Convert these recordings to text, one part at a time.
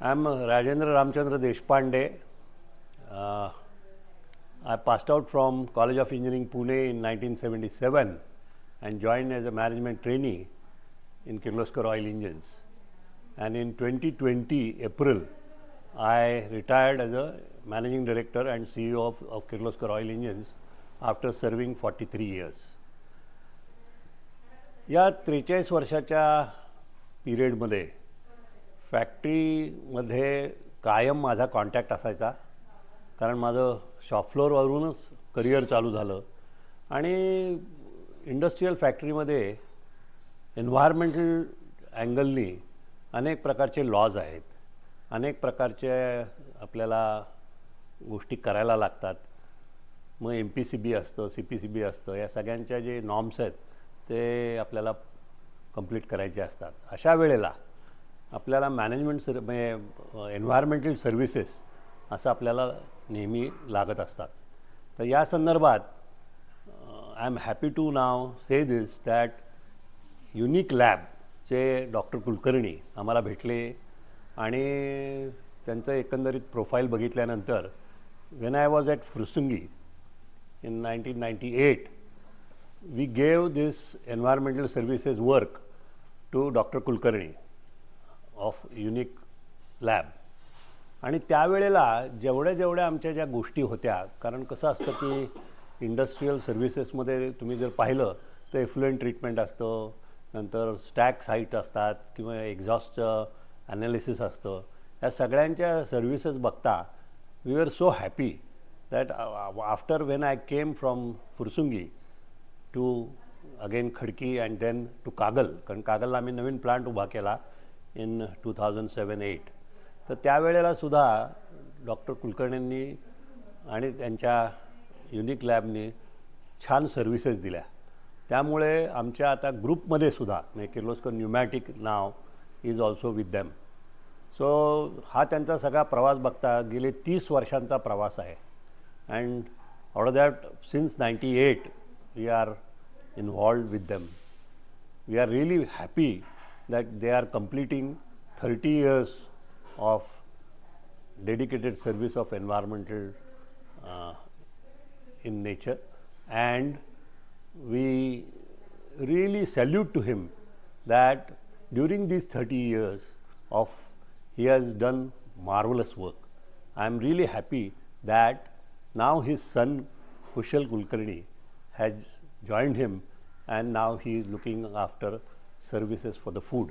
I am Rajendra Ramchandra Deshpande I pass out from college of engineering Pune in nineteen seventy seven and join as a management trainee in Kirloskar oil engines and in twenty twenty April I retired as a managing director and C O of of Kirloskar oil engines after serving forty three years या त्रेचाळीस वर्षाच्या पिरियडमध्ये फॅक्टरीमध्ये कायम माझा contact असायचा. कारण माझं शॉप फ्लोअरवरूनच करिअर चालू झालं. आणि इंडस्ट्रीयल फॅक्टरीमध्ये एन्व्हायरमेंटल अँगलनी अनेक प्रकारचे लॉज आहेत. अनेक प्रकारचे आपल्याला गोष्टी करायला लागतात. मग एम पी सी बी असतं सी पी सी बी असतं या सगळ्यांच्या जे नॉर्म्स आहेत ते आपल्याला कंप्लीट करायचे असतात. अशा वेळेला आपल्याला मॅनेजमेंट सर म्हणजे एन्व्हायरमेंटल सर्व्हिसेस असं आपल्याला नेहमी लागत असतात. तर या संदर्भात I am happy to now say this that unique लॅबचे doctor Kulkarni आम्हाला भेटले आणि त्यांचं एकंदरीत प्रोफाईल बघितल्यानंतर when I was at Phursungi in nineteen ninety eight we gave this environmental services work to doctor Kulkarni. Of unique lab आणि त्यावेळेला जेवढ्या जेवढ्या आमच्या ज्या गोष्टी होत्या कारण कसं असतं की इंडस्ट्रीयल सर्व्हिसेसमध्ये तुम्ही जर पाहिलं तर एफ्लुएंट ट्रीटमेंट असतं नंतर स्टॅक साईट असतात किंवा एक्झॉस्टचं ॲनालिसिस असतं. या सगळ्यांच्या सर्व्हिसेस बघता we are so happy that after when I came from Phursungi to again Khadki and then to Kagal कारण कागलला आम्ही नवीन प्लांट उभा केला in two thousand seven eight तर त्यावेळेला सुद्धा डॉक्टर कुलकर्णींनी आणि त्यांच्या युनिक लॅबनी छान सर्व्हिसेस दिल्या. त्यामुळे आमच्या आता ग्रुपमध्ये सुद्धा म्हणजे Kirloskar pneumatic now is also with them so हा त्यांचा सगळा प्रवास बघता गेले तीस वर्षांचा प्रवास आहे. And out of that since 98 we are involved with them. We are really happy that they are completing 30 years of dedicated service of environmental uh, in nature. And we really salute to him that during these 30 years of he has done marvelous work. I am really happy that now his son Kushal Kulkarni has joined him and now he is looking after services for the food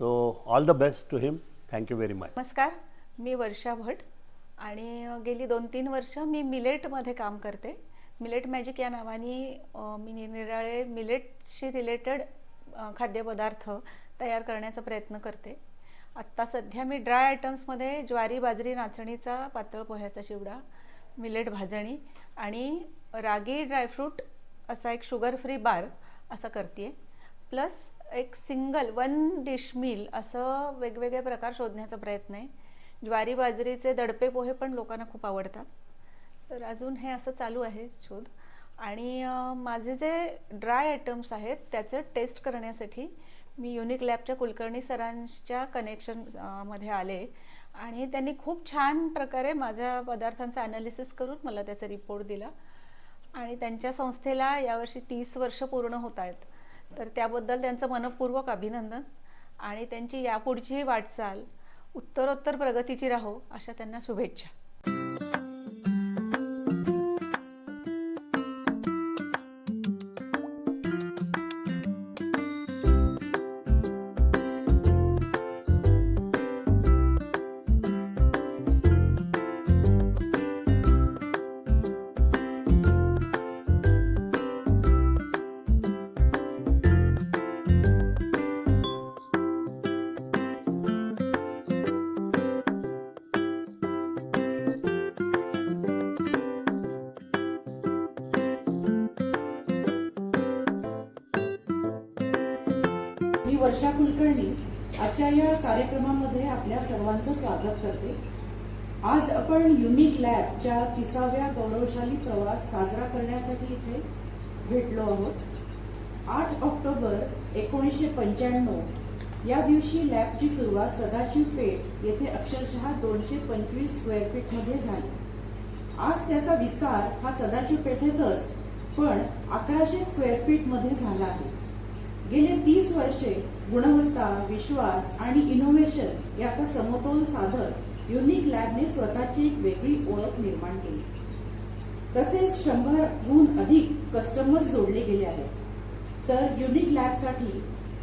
so all the best to him thank you very much नमस्कार. मी वर्षा भट आणि गेली दोन तीन वर्ष मी मिलेटमध्ये काम करते. मिलेट मॅजिक या नावाने मी निरनिराळे मिलेटशी रिलेटेड खाद्यपदार्थ तयार करण्याचा प्रयत्न करते. आत्ता सध्या मी ड्राय आयटम्समध्ये ज्वारी बाजरी नाचणीचा पातळ पोह्याचा चिवडा मिलेट भाजणी आणि रागी ड्रायफ्रूट असा एक शुगर फ्री बार असं करते प्लस एक सिंगल वन डिश मील असं वेगवेगळे प्रकार शोधण्याचा प्रयत्न आहे. ज्वारी बाजरीचे दडपे पोहे पण लोकांना खूप आवडतात. तर अजून हे असं चालू आहे शोध. आणि माझे जे ड्राय आयटम्स आहेत त्याचं टेस्ट करण्यासाठी मी युनिक लॅबच्या कुलकर्णी सरांच्या कनेक्शनमध्ये आले. आणि त्यांनी खूप छान प्रकारे माझ्या पदार्थांचं ॲनालिसिस करून मला त्याचा रिपोर्ट दिला. आणि त्यांच्या संस्थेला यावर्षी तीस वर्ष पूर्ण होत आहेत. तर त्याबद्दल त्यांचं मनपूर्वक अभिनंदन. आणि त्यांची यापुढची वाटचाल उत्तरोत्तर प्रगतीची राहो अशा त्यांना शुभेच्छा. वर्षा कुलकर्णी आजच्या या कार्यक्रमामध्ये आपल्या सर्वांचं स्वागत करते. आज आपण युनिक लॅबच्या तिसाव्या गौरवशाली प्रवास साजरा करण्यासाठी इथे भेटलो आहोत. आठ ऑक्टोबर एकोणीसशे पंच्याण्णव या दिवशी लॅबची सुरुवात सदाशिव पेठ येथे अक्षरशः दोनशे पंचवीस स्क्वेअर फीटमध्ये झाली. आज त्याचा विस्तार हा सदाशिव पेठेतच पण अकराशे स्क्वेअर फीटमध्ये झाला आहे. गेले तीस वर्षे गुणवत्ता विश्वास आणि इनोव्हेशन याचा समतोल साधत युनिक लॅबने स्वतःची एक वेगळी ओळख निर्माण केली. तसेच शंभरहून अधिक कस्टमर जोडले गेले आहेत. तर युनिक लॅबसाठी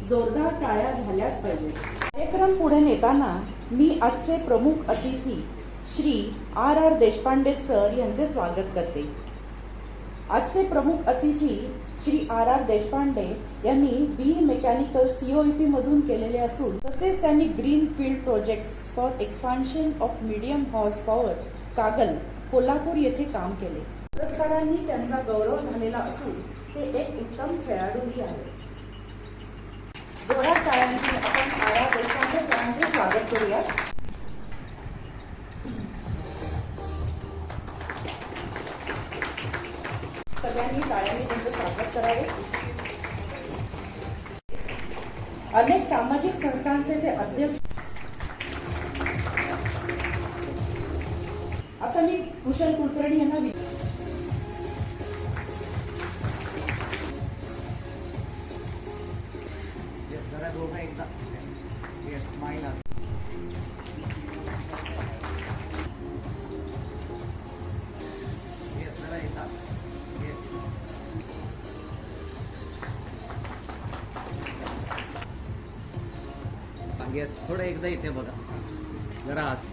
जोरदार टाळ्या झाल्याच पाहिजे. कार्यक्रम पुढे नेताना मी आजचे प्रमुख अतिथी Shri R R Deshpande sir यांचे स्वागत करते. आजचे प्रमुख अतिथी श्री आर आर देशपांडे यांनी बी मेकॅनिकल सीओईपी मधून केलेले असून तसेच त्यांनी green field project for expansion of medium horse power Kagal Kolhapur येथे काम केले. पुरस्कारांनी त्यांचा गौरव झालेला असून ते एक उत्तम खेळाडूही आहेत. जोरात टाळ्यांनी आपण आर आर देशपांडे सरांचे स्वागत करूया सगळ्यांनी टाळ्यांनी त्यांचं करावे? अनेक सामाजिक संस्थांचे ते अध्यक्ष आता मी कुशल कुलकर्णी यांना एकदा इथे बघा. जरा आज.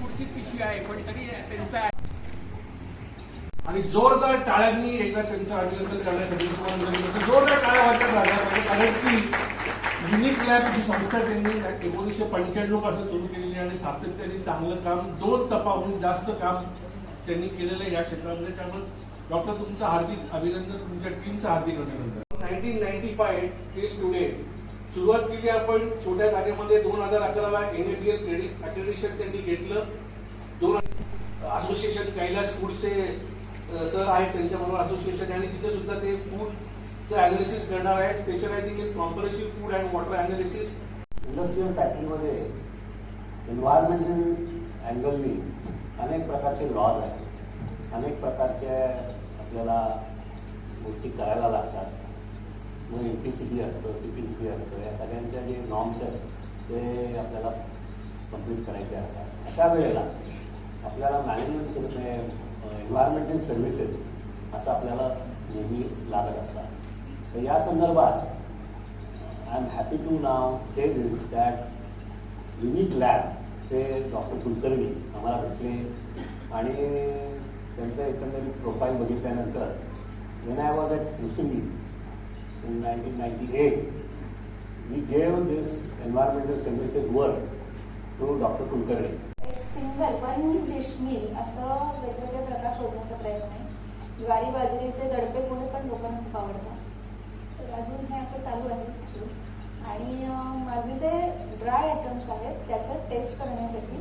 पुढचीच पिशवी आहे पण तरी त्यांचा आणि जोरदार टाळ्यांनी एकदा त्यांचं अभिनंदन करण्यासाठी. जोरदार टाळ्या राहिल्या पाहिजे कारण की युनिक लॅब ही संस्था त्यांनी एकोणीसशे पंच्याण्णवपासून सुरू केलेली आहे आणि सातत्याने चांगलं काम दोन तपाहून जास्त काम त्यांनी केलेलं आहे या क्षेत्रामध्ये. त्यामुळे डॉक्टर तुमचं हार्दिक अभिनंदन तुमच्या टीमचं हार्दिक अभिनंदन. Nineteen ninety five till today सुरुवात केली आपण छोट्या जागेमध्ये दोन हजार अकराला एनएबीएल क्रेडिट अक्रेडिशन त्यांनी घेतलं. दोन असोसिएशन कैलास फूडचे सर आहेत त्यांच्याबरोबर असोसिएशन आणि तिथे सुद्धा ते फूडचं अनालिसिस करणार आहे specializing in comprehensive food and water analysis industrial फॅक्टरीमध्ये एन्व्हायरमेंटल अँगलनी अनेक प्रकारचे लॉज आहेत. अनेक प्रकारच्या आपल्याला गोष्टी करायला लागतात. मग एम पी सी बी असतं सी पी सी बी असतं या सगळ्यांच्या जे नॉर्म्स आहेत ते आपल्याला कंप्लीट करायचे असतात. अशा वेळेला आपल्याला मॅनेजमेंट एन्व्हायरमेंटल सर्व्हिसेस असं आपल्याला नेहमी लागत असतात. तर या संदर्भात I am happy to now say this that unique lab ते डॉक्टर कुलकर्णी आम्हाला भेटले आणि त्यांचं एकंदरीत प्रोफाईल बघितल्यानंतर when I was at Phursungi in nineteen ninety eight we gave this environmental services doctor Kulkarni. एक सिंगल वन डिश मील असं वेगवेगळे प्रकार शोधण्याचा प्रयत्न आहे. ज्वारी बाजरीचे दडपे पोहे पण लोकांना खूप आवडतात. तर अजून हे असं चालू आहे आणि माझे जे ड्राय आयटम्स आहेत त्याचं टेस्ट करण्यासाठी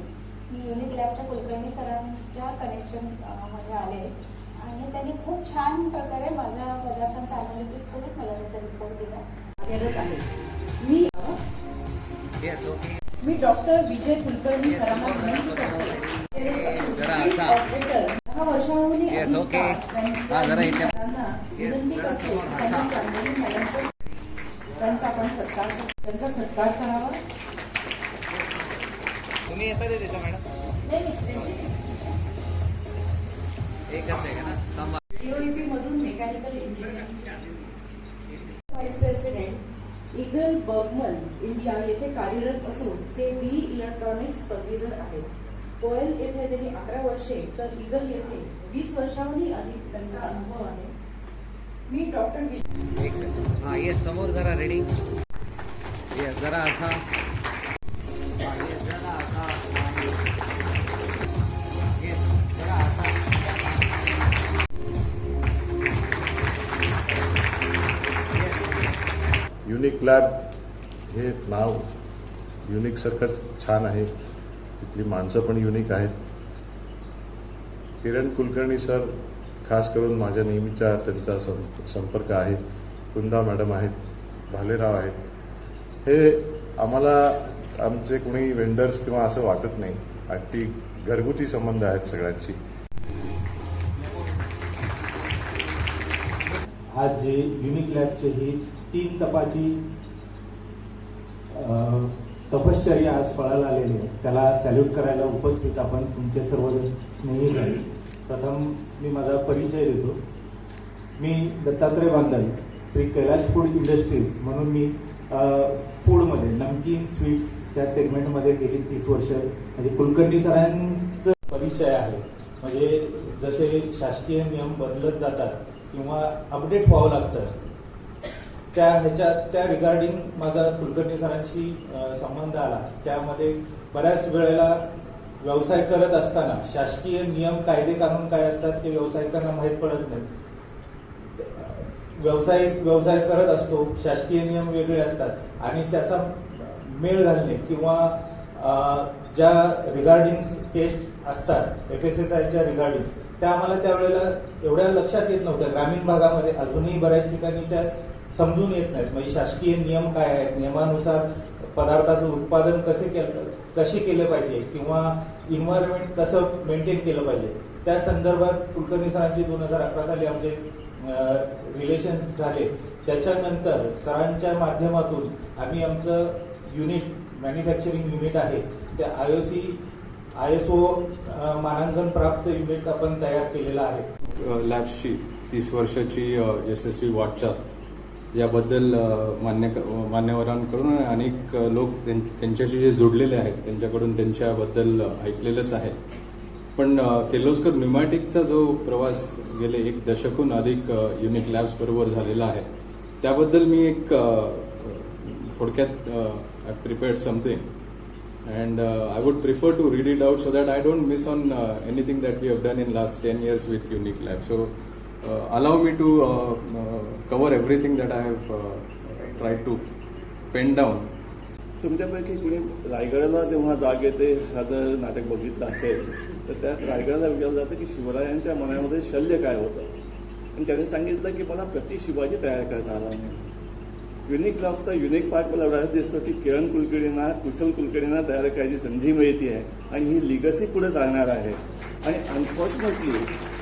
मी युनिक लॅबच्या कुलकर्णी सरांच्या कनेक्शनमध्ये आले आणि त्यांनी खूप छान प्रकारे माझ्या पदार्थांचा अनालिसिस करून मला त्याचा रिपोर्ट दिला. आहे. मी मी डॉक्टर विजय कुलकर्णी सरांना विनंती करते. दहा हा, विनंती करते. त्यांनी असा. चांगली मॅडमचा त्यांचा आपण सत्कार त्यांचा सत्कार करावा. तुम्ही येता रे त्याच्या मॅडम? सीओईपी मधून mechanical engineering vice president Eagle Burgmann India येथे कार्यरत असून ते बी इलेक्ट्रॉनिक्स पदवीधर आहेत. कोयल येथे त्यांनी अकरा वर्षे तर इगल येथे वीस वर्षाहूनही अधिक त्यांचा अनुभव आहे. मी डॉक्टर हा समोर जरा रेडी जरा असा युनिक लॅब हे नाव युनिकसारखंच छान आहे. तिथली माणसं पण युनिक आहेत. किरण कुलकर्णी सर खास करून माझ्या नेहमीचा त्यांचा सं संपर्क आहे. कुंदा मॅडम आहेत भालेराव आहेत. हे आम्हाला आमचे कोणी वेंडर्स किंवा असं वाटत नाही. अगदी घरगुती संबंध आहेत सगळ्यांशी. आज जे युनिक लॅबचे ही तीन तपाची तपश्चर्या आज फळाला आलेली आहे त्याला सॅल्यूट करायला उपस्थित आपण तुमचे सर्व स्नेही झाले. प्रथम मी माझा परिचय देतो. मी दत्तात्रय बांधल श्री कैलाश फूड इंडस्ट्रीज म्हणून मी फूडमध्ये नमकीन स्वीट्स या सेगमेंटमध्ये गेली तीस वर्ष. म्हणजे कुलकर्णी सरांचं परिचय आहे. म्हणजे जसे शासकीय नियम बदलत जातात किंवा अपडेट व्हावं लागतं. त्या ह्याच्यात त्या रिगार्डिंग माझा कुलकर्णी सरांशी संबंध आला. त्यामध्ये बऱ्याच वेळेला व्यवसाय करत असताना शासकीय नियम कायदे कानून काय असतात ते व्यावसायिकांना माहीत पडत नाही व्यवसाय व्यवसाय करत असतो शासकीय नियम वेगळे असतात आणि त्याचा मेळ घालणे किंवा ज्या रिगार्डिंग टेस्ट असतात एफ एस एस आयच्या रिगार्डिंग त्या आम्हाला त्यावेळेला एवढ्या लक्षात येत नव्हत्या. ग्रामीण भागामध्ये अजूनही बऱ्याच ठिकाणी त्या समजून येत नाहीत. म्हणजे शासकीय नियम काय आहेत? नियमानुसार पदार्थाचं उत्पादन कसे केलं कसे केलं पाहिजे? किंवा इन्व्हायरमेंट कसं मेंटेन केलं पाहिजे? त्या संदर्भात कुलकर्णी सरांची दोन हजार अकरा साली आमचे रिलेशन झाले. त्याच्यानंतर सरांच्या माध्यमातून आम्ही आमचं युनिट मॅन्युफॅक्चरिंग युनिट आहे. त्या I O C I S O मानांकन प्राप्त युनिट आपण तयार केलेलं आहे. लॅब्सची तीस वर्षाची यशस्वी वाटचाल. याबद्दल मान्य मान्यवरांकडून अनेक लोक त्यां- त्यांच्याशी जे जोडलेले आहेत त्यांच्याकडून त्यांच्याबद्दल ऐकलेलंच आहे. पण किर्लोस्कर न्युमॅटिकचा जो प्रवास गेले एक दशकहून अधिक युनिक लॅब्स बरोबर झालेला आहे. त्याबद्दल मी एक थोडक्यात I prepared something and uh, I would prefer to read it out so that I don't miss on uh, anything that we have done in last 10 years with Unique Lab. So uh, allow me to uh, uh, cover everything that I have uh, tried to pen down. तुमच्यापैकी कुणी रायगडाला जेव्हा जाग येते हा जर नाटक बघितलं असेल तर त्यात रायगडाला विचारलं जातं की शिवरायांच्या मनामध्ये शल्य काय होतं आणि त्याने सांगितलं की मला प्रति शिवाजी तयार करता आला नाही युनिक लॉबचा युनिक पार्ट मला एवढाच दिसतो की किरण कुलकर्णींना कुशल कुलकर्णींना तयार करायची संधी मिळते आहे आणि ही लिगसी पुढे चालणार आहे. आणि अनफॉर्च्युनेटली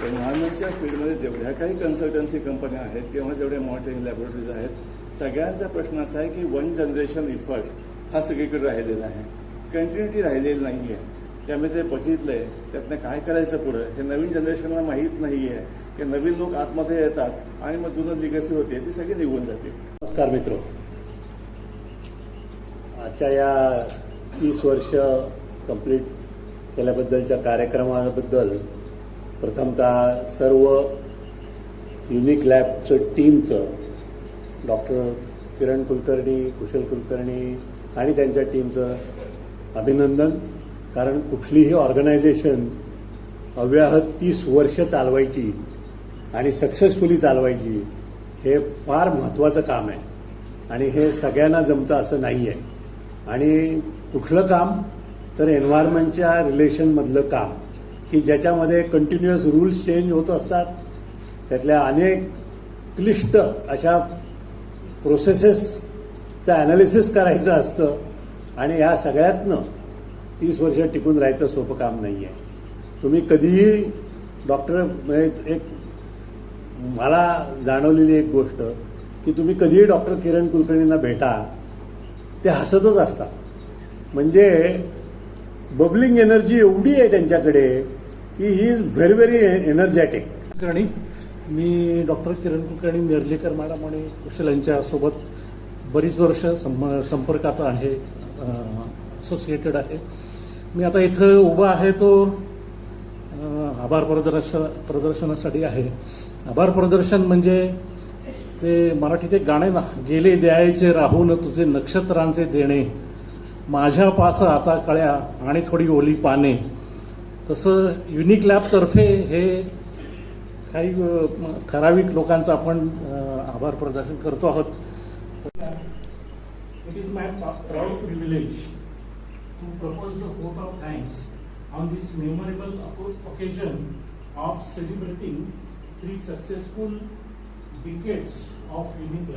एन्व्हायरमेंटच्या फील्डमध्ये जेवढ्या काही कन्सल्टन्सी कंपन्या आहेत किंवा जेवढ्या मॉनिटरिंग लॅबोरेटरीज आहेत सगळ्यांचा प्रश्न असा आहे की वन जनरेशन इफर्ट हा सगळीकडे राहिलेला आहे. कंटिन्युटी राहिलेली नाही आहे त्यामुळे ते आहे त्यातनं काय करायचं पुढं हे नवीन जनरेशनला माहीत नाही आहे की नवीन लोक आतमध्ये येतात आणि मग जुनं लिगसी होते ती सगळी निघून जाते. नमस्कार मित्र. आजच्या या तीस वर्ष कंप्लीट केल्याबद्दलच्या कार्यक्रमाबद्दल प्रथमतः सर्व युनिक लॅबचं टीमचं डॉक्टर किरण कुलकर्णी कुशल कुलकर्णी आणि त्यांच्या टीमचं अभिनंदन. कारण कुठलीही ऑर्गनायझेशन अव्याहत तीस वर्ष चालवायची आणि सक्सेसफुली चालवायची हे फार महत्त्वाचं काम आहे. आणि हे सगळ्यांना जमतं असं नाही आहे. आणि कुठलं काम? तर एन्व्हायरमेंटच्या रिलेशनमधलं काम. की ज्याच्यामध्ये कंटिन्युअस रूल्स चेंज होत असतात. त्यातल्या अनेक क्लिष्ट अशा प्रोसेसेसचं ॲनालिसिस करायचं असतं. आणि ह्या सगळ्यातनं तीस वर्ष टिकून राहायचं सोपं काम नाही आहे तुम्ही कधीही डॉक्टर म्हणजे एक मला जाणवलेली एक गोष्ट की तुम्ही कधीही डॉक्टर किरण कुलकर्णींना भेटा ते हसतच असतात. म्हणजे बबलिंग एनर्जी एवढी आहे त्यांच्याकडे की he is very very energetic. Kulkarni me doctor Kiran Kulkarni Nerlekar madam आणि कुशल यांच्यासोबत बरीच वर्ष सं संपर्कात आहे असोसिएटेड आहे. मी आता इथं उभा आहे तो आभार प्रदर्शन प्रदर्शनासाठी आहे. आभार प्रदर्शन म्हणजे ते मराठीत एक गाणे ना गेले द्यायचे राहून तुझे नक्षत्रांचे देणे. माझ्या पास आता कळ्या आणि थोडी ओली पाने. तसं युनिक लॅबतर्फे हे काही ठराविक लोकांचं आपण आभार प्रदर्शन करतो आहोत. It is my proud privilege to propose the vote of thanks on this memorable occasion of celebrating three successful decades of Unique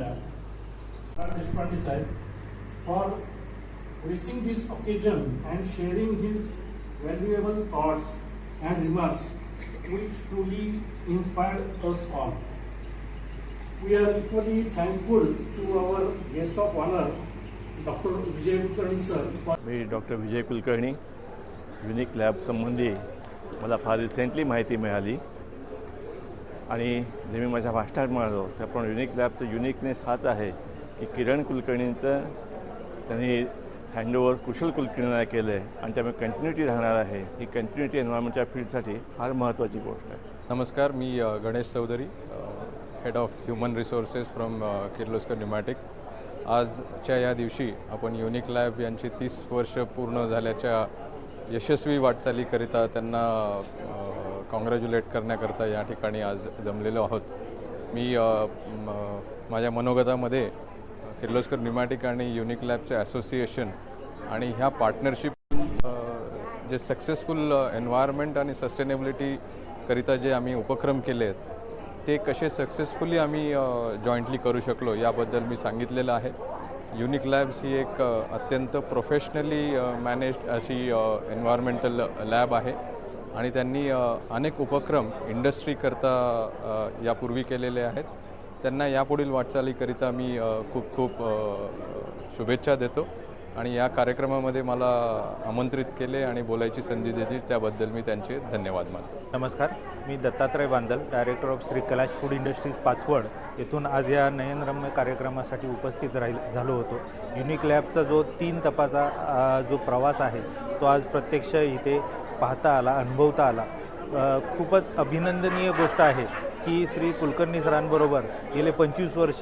Deshpande Sahib, for gracing this occasion and sharing his valuable thoughts and remarks which truly inspired us all. We are equally thankful to our guest of honor, Dr. Vijay Kulkarni sir, for me doctor Vijay Kulkarni unique lab संबंधी मला फार recently माहिती मिळाली आणि जे मी माझ्या भाषणात म्हणालो त्याप्रमाणे युनिक लॅबचं युनिकनेस हाच आहे की किरण कुलकर्णींचं त्यांनी हँडओव्हर कुशल कुलकर्णींना केलं आहे आणि त्यामुळे कंटिन्युटी राहणार आहे. ही कंटिन्युटी एन्व्हायरमेंटच्या फील्डसाठी फार महत्त्वाची गोष्ट आहे. नमस्कार मी Ganesh Chaudhari head of human resources from Kirloskar pneumatic आजच्या या दिवशी आपण युनिक लॅब यांची तीस वर्ष पूर्ण झाल्याच्या यशस्वी वाटचालीकरिता त्यांना कॉंग्रॅच्युलेट करण्याकरता या ठिकाणी आज जमलेलो आहोत. मी माझ्या मनोगतामध्ये किर्लोस्कर न्युमॅटिक आणि युनिक लॅबचे असोसिएशन आणि ह्या पार्टनरशिप जे सक्सेसफुल एन्व्हायरमेंट आणि सस्टेनेबिलिटीकरिता जे आम्ही उपक्रम केले आहेत ते कसे सक्सेसफुली आम्ही जॉईंटली करू शकलो याबद्दल मी सांगितलेलं आहे. युनिक लॅब्स ही एक अत्यंत प्रोफेशनली मॅनेज्ड अशी एन्व्हायरमेंटल लॅब आहे. आणि त्यांनी अनेक उपक्रम इंडस्ट्रीकरता यापूर्वी केलेले आहेत. त्यांना यापुढील वाटचालीकरिता मी खूप खूप शुभेच्छा देतो. आणि या कार्यक्रमामध्ये मला आमंत्रित केले आणि बोलायची संधी दिली त्याबद्दल मी त्यांचे धन्यवाद मानतो. नमस्कार. मी Dattatray Bandal director of Shri Kailash food industries Pachwad येथून आज या नयनरम्य कार्यक्रमासाठी उपस्थित राहील झालो होतो. युनिक लॅबचा जो तीन तपाचा जो प्रवास आहे तो आज प्रत्यक्ष इथे पाहता आला अनुभवता आला. खूपच अभिनंदनीय गोष्ट आहे की श्री कुलकर्णी सरांबरोबर गेले पंचवीस वर्ष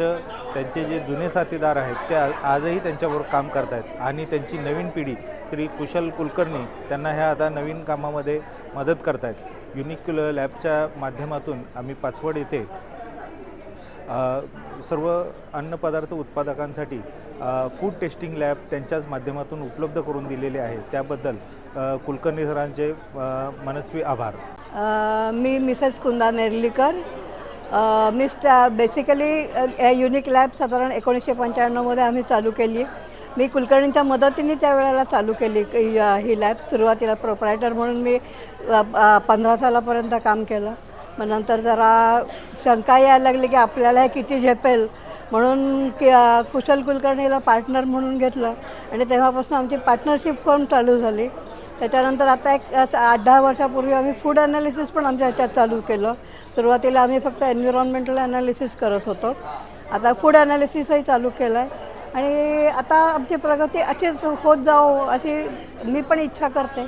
त्यांचे जे जुने साथीदार आहेत ते आजही त्यांच्याबरोबर काम करत आहेत आणि त्यांची नवीन पिढी श्री कुशल कुलकर्णी त्यांना ह्या आता नवीन कामामध्ये मदत करत आहेत युनिक लॅबच्या माध्यमातून आम्ही पाचवड येथे सर्व अन्नपदार्थ उत्पादकांसाठी फूड टेस्टिंग लॅब त्यांच्याच माध्यमातून उपलब्ध करून दिलेले आहे. त्याबद्दल कुलकर्णी सरांचे मनस्वी आभार. मी मिसेस कुंदा नेर्लीकर. मिस्ट मी स्टा बेसिकली युनिक लॅब साधारण एकोणीसशे पंच्याण्णवमध्ये आम्ही चालू केली. मी कुलकर्णींच्या मदतीने त्यावेळेला चालू केली ही लॅब सुरुवातीला प्रोपरायटर म्हणून मी पंधरा सालापर्यंत काम केलं. मग नंतर जरा शंका यायला लागली की आपल्याला हे किती झेपेल. म्हणून की कुशल कुलकर्णीला पार्टनर म्हणून घेतलं. आणि तेव्हापासून आमची पार्टनरशिप फर्म चालू झाली. त्याच्यानंतर आता एक असं आठ दहा वर्षापूर्वी आम्ही फूड ॲनालिसिस पण आमच्या ह्याच्यात चालू केलं. सुरुवातीला आम्ही फक्त एन्व्हिरॉन्मेंटल ॲनालिसिस करत होतो. आता फूड ॲनालिसिसही चालू केलं आहे आणि आता आमची प्रगती अशीच होत जाओ अशी मी पण इच्छा करते.